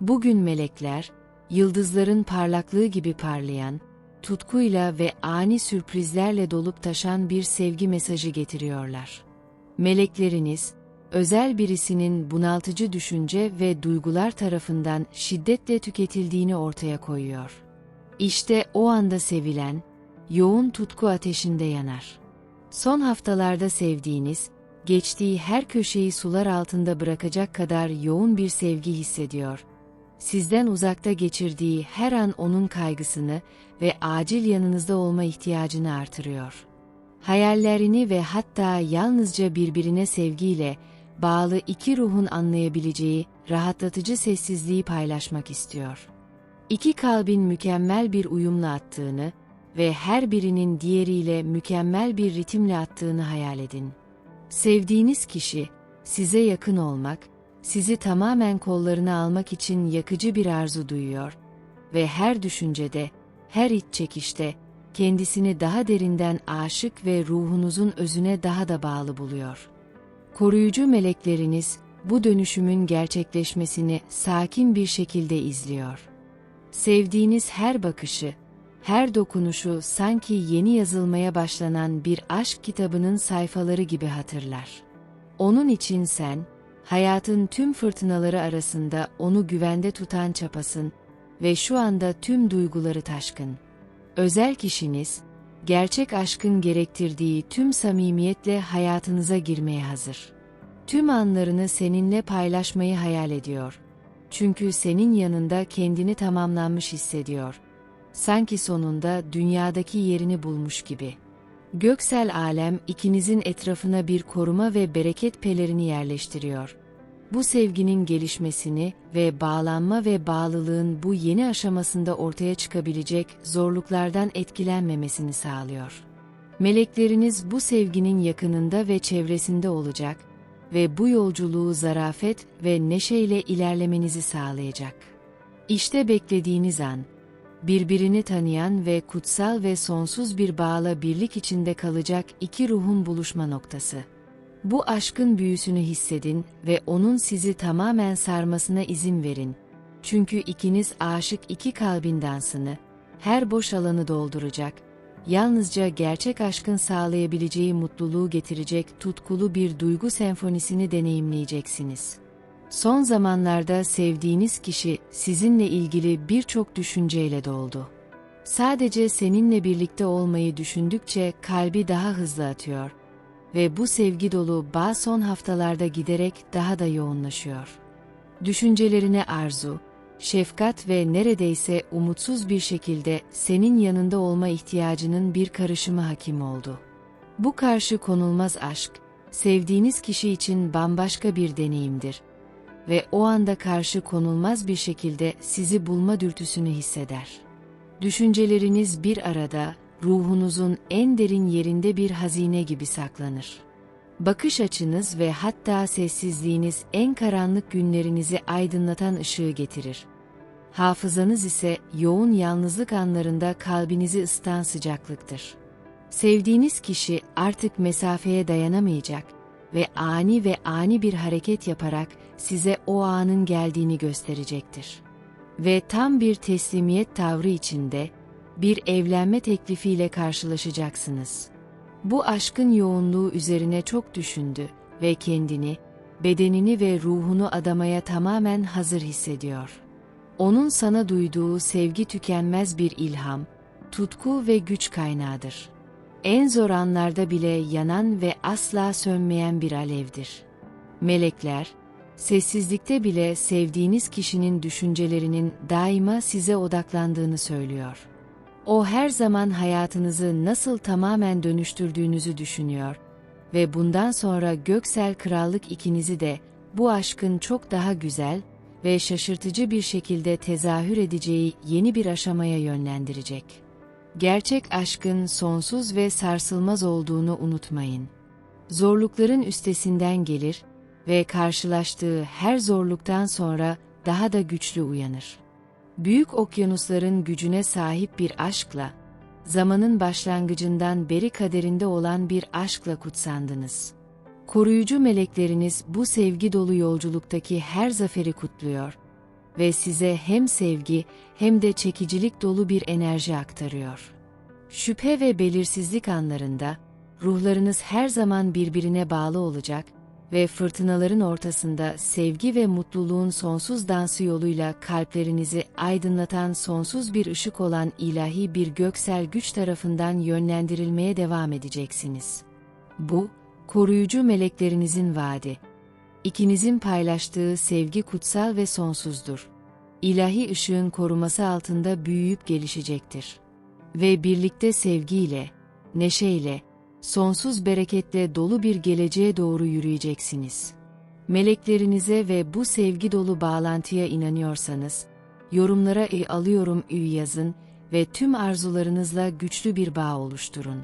Bugün melekler, yıldızların parlaklığı gibi parlayan, tutkuyla ve ani sürprizlerle dolup taşan bir sevgi mesajı getiriyorlar. Melekleriniz, özel birisinin bunaltıcı düşünce ve duygular tarafından şiddetle tüketildiğini ortaya koyuyor. İşte o anda sevilen, yoğun tutku ateşinde yanar. Son haftalarda sevdiğiniz, geçtiği her köşeyi sular altında bırakacak kadar yoğun bir sevgi hissediyor. Sizden uzakta geçirdiği her an onun kaygısını ve acil yanınızda olma ihtiyacını artırıyor. Hayallerini ve hatta yalnızca birbirine sevgiyle bağlı iki ruhun anlayabileceği rahatlatıcı sessizliği paylaşmak istiyor. İki kalbin mükemmel bir uyumla attığını ve her birinin diğeriyle mükemmel bir ritimle attığını hayal edin. Sevdiğiniz kişi, size yakın olmak, sizi tamamen kollarına almak için yakıcı bir arzu duyuyor ve her düşüncede, her iç çekişte, kendisini daha derinden aşık ve ruhunuzun özüne daha da bağlı buluyor. Koruyucu melekleriniz, bu dönüşümün gerçekleşmesini sakin bir şekilde izliyor. Sevdiğiniz her bakışı, her dokunuşu sanki yeni yazılmaya başlanan bir aşk kitabının sayfaları gibi hatırlar. Onun için sen, hayatın tüm fırtınaları arasında onu güvende tutan çapasın ve şu anda tüm duyguları taşkın. Özel kişiniz, gerçek aşkın gerektirdiği tüm samimiyetle hayatınıza girmeye hazır. Tüm anlarını seninle paylaşmayı hayal ediyor. Çünkü senin yanında kendini tamamlanmış hissediyor.'' sanki sonunda dünyadaki yerini bulmuş gibi. Göksel alem ikinizin etrafına bir koruma ve bereket pelerini yerleştiriyor. Bu sevginin gelişmesini ve bağlanma ve bağlılığın bu yeni aşamasında ortaya çıkabilecek zorluklardan etkilenmemesini sağlıyor. Melekleriniz bu sevginin yakınında ve çevresinde olacak ve bu yolculuğu zarafet ve neşeyle ilerlemenizi sağlayacak. İşte beklediğiniz an, birbirini tanıyan ve kutsal ve sonsuz bir bağla birlik içinde kalacak iki ruhun buluşma noktası. Bu aşkın büyüsünü hissedin ve onun sizi tamamen sarmasına izin verin. Çünkü ikiniz aşık iki kalbin her boş alanı dolduracak, yalnızca gerçek aşkın sağlayabileceği mutluluğu getirecek tutkulu bir duygu senfonisini deneyimleyeceksiniz.'' Son zamanlarda sevdiğiniz kişi sizinle ilgili birçok düşünceyle doldu. Sadece seninle birlikte olmayı düşündükçe kalbi daha hızlı atıyor ve bu sevgi dolu bağ son haftalarda giderek daha da yoğunlaşıyor. Düşüncelerine arzu, şefkat ve neredeyse umutsuz bir şekilde senin yanında olma ihtiyacının bir karışımı hakim oldu. Bu karşı konulmaz aşk, sevdiğiniz kişi için bambaşka bir deneyimdir ve o anda karşı konulmaz bir şekilde sizi bulma dürtüsünü hisseder. Düşünceleriniz bir arada, ruhunuzun en derin yerinde bir hazine gibi saklanır. Bakış açınız ve hatta sessizliğiniz en karanlık günlerinizi aydınlatan ışığı getirir. Hafızanız ise yoğun yalnızlık anlarında kalbinizi ısıtan sıcaklıktır. Sevdiğiniz kişi artık mesafeye dayanamayacak ve ani ve ani bir hareket yaparak size o anın geldiğini gösterecektir. Ve tam bir teslimiyet tavrı içinde bir evlenme teklifiyle karşılaşacaksınız. Bu aşkın yoğunluğu üzerine çok düşündü ve kendini, bedenini ve ruhunu adamaya tamamen hazır hissediyor. Onun sana duyduğu sevgi tükenmez bir ilham, tutku ve güç kaynağıdır. En zor anlarda bile yanan ve asla sönmeyen bir alevdir. Melekler, Sessizlikte bile sevdiğiniz kişinin düşüncelerinin daima size odaklandığını söylüyor. O her zaman hayatınızı nasıl tamamen dönüştürdüğünüzü düşünüyor ve bundan sonra göksel krallık ikinizi de bu aşkın çok daha güzel ve şaşırtıcı bir şekilde tezahür edeceği yeni bir aşamaya yönlendirecek. Gerçek aşkın sonsuz ve sarsılmaz olduğunu unutmayın. Zorlukların üstesinden gelir ve karşılaştığı her zorluktan sonra daha da güçlü uyanır. Büyük okyanusların gücüne sahip bir aşkla, zamanın başlangıcından beri kaderinde olan bir aşkla kutsandınız. Koruyucu melekleriniz bu sevgi dolu yolculuktaki her zaferi kutluyor ve size hem sevgi hem de çekicilik dolu bir enerji aktarıyor. Şüphe ve belirsizlik anlarında ruhlarınız her zaman birbirine bağlı olacak ve fırtınaların ortasında sevgi ve mutluluğun sonsuz dansı yoluyla kalplerinizi aydınlatan sonsuz bir ışık olan ilahi bir göksel güç tarafından yönlendirilmeye devam edeceksiniz. Bu, koruyucu meleklerinizin vaadi. İkinizin paylaştığı sevgi kutsal ve sonsuzdur. İlahi ışığın koruması altında büyüyüp gelişecektir. Ve birlikte sevgiyle, neşeyle, sonsuz bereketle dolu bir geleceğe doğru yürüyeceksiniz. Meleklerinize ve bu sevgi dolu bağlantıya inanıyorsanız, yorumlara e alıyorum ü yazın ve tüm arzularınızla güçlü bir bağ oluşturun.